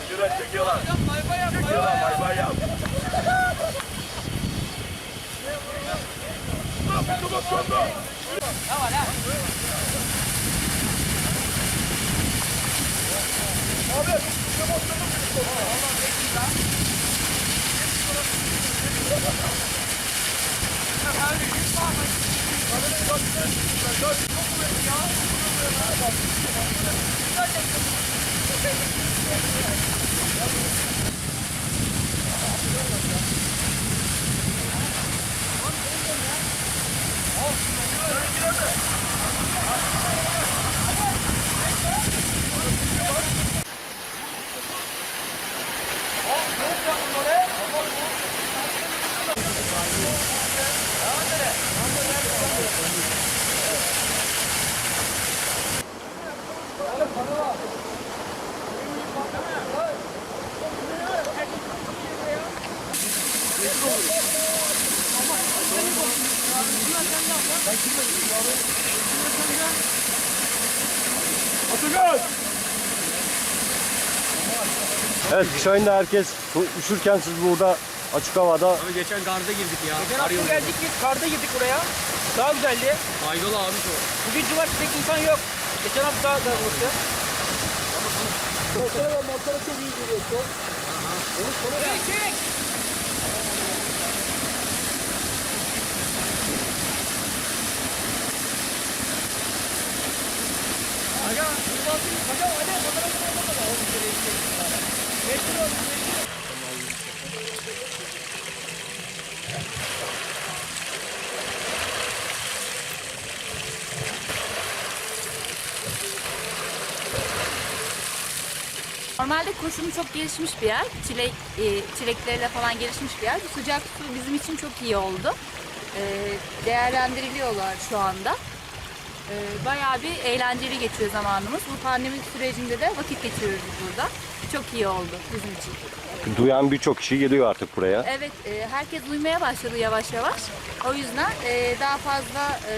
çekiyorlar. Yürü çekiyorlar. Çekiyorlar bay bay yap. Çabuk çabuk. Atacağız. Evet kış ayında herkes üşürken siz burada açık havada Abi geçen garda girdik ya. Geçen hafta geldik biz karda girdik buraya. Daha güzeldi. Faydalı abi şu. Bugün cumartesi pek insan yok. Geçen hafta daha kalabalıktı. Motora ve motora çok iyi geliyor. Onu sonra çek Normalde kurşunu çok gelişmiş bir yer. Çilek, e, çilekleriyle falan gelişmiş bir yer. Bu sıcak su bizim için çok iyi oldu. E, değerlendiriliyorlar şu anda. E, bayağı bir eğlenceli geçiyor zamanımız. Bu pandemi sürecinde de vakit geçiriyoruz burada. Çok iyi oldu bizim için. duyan birçok kişi geliyor artık buraya. Evet, e, herkes uyumaya başladı yavaş yavaş. O yüzden e, daha fazla e,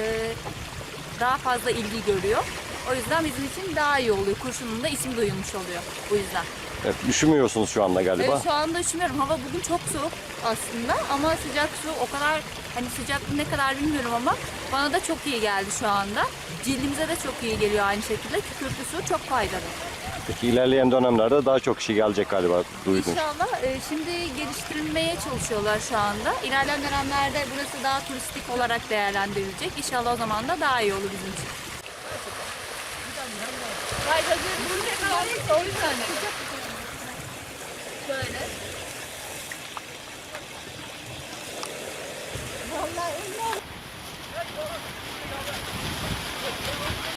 daha fazla ilgi görüyor. O yüzden bizim için daha iyi oluyor. Kurşunun da ismi duyulmuş oluyor bu yüzden. Evet, üşümüyorsunuz şu anda galiba. Evet, şu anda üşümüyorum. Hava bugün çok soğuk aslında ama sıcak su o kadar hani sıcaklığı ne kadar bilmiyorum ama bana da çok iyi geldi şu anda. Cildimize de çok iyi geliyor aynı şekilde. Kükürtlü su çok faydalı. Peki ilerleyen dönemlerde daha çok kişi gelecek galiba duydum. İnşallah e, şimdi geliştirilmeye çalışıyorlar şu anda. İlerleyen dönemlerde burası daha turistik olarak değerlendirilecek. İnşallah o zaman da daha iyi olur bizim için. Hayır hazır. Bunu tekrar alırsa o yüzden. Şöyle. Vallahi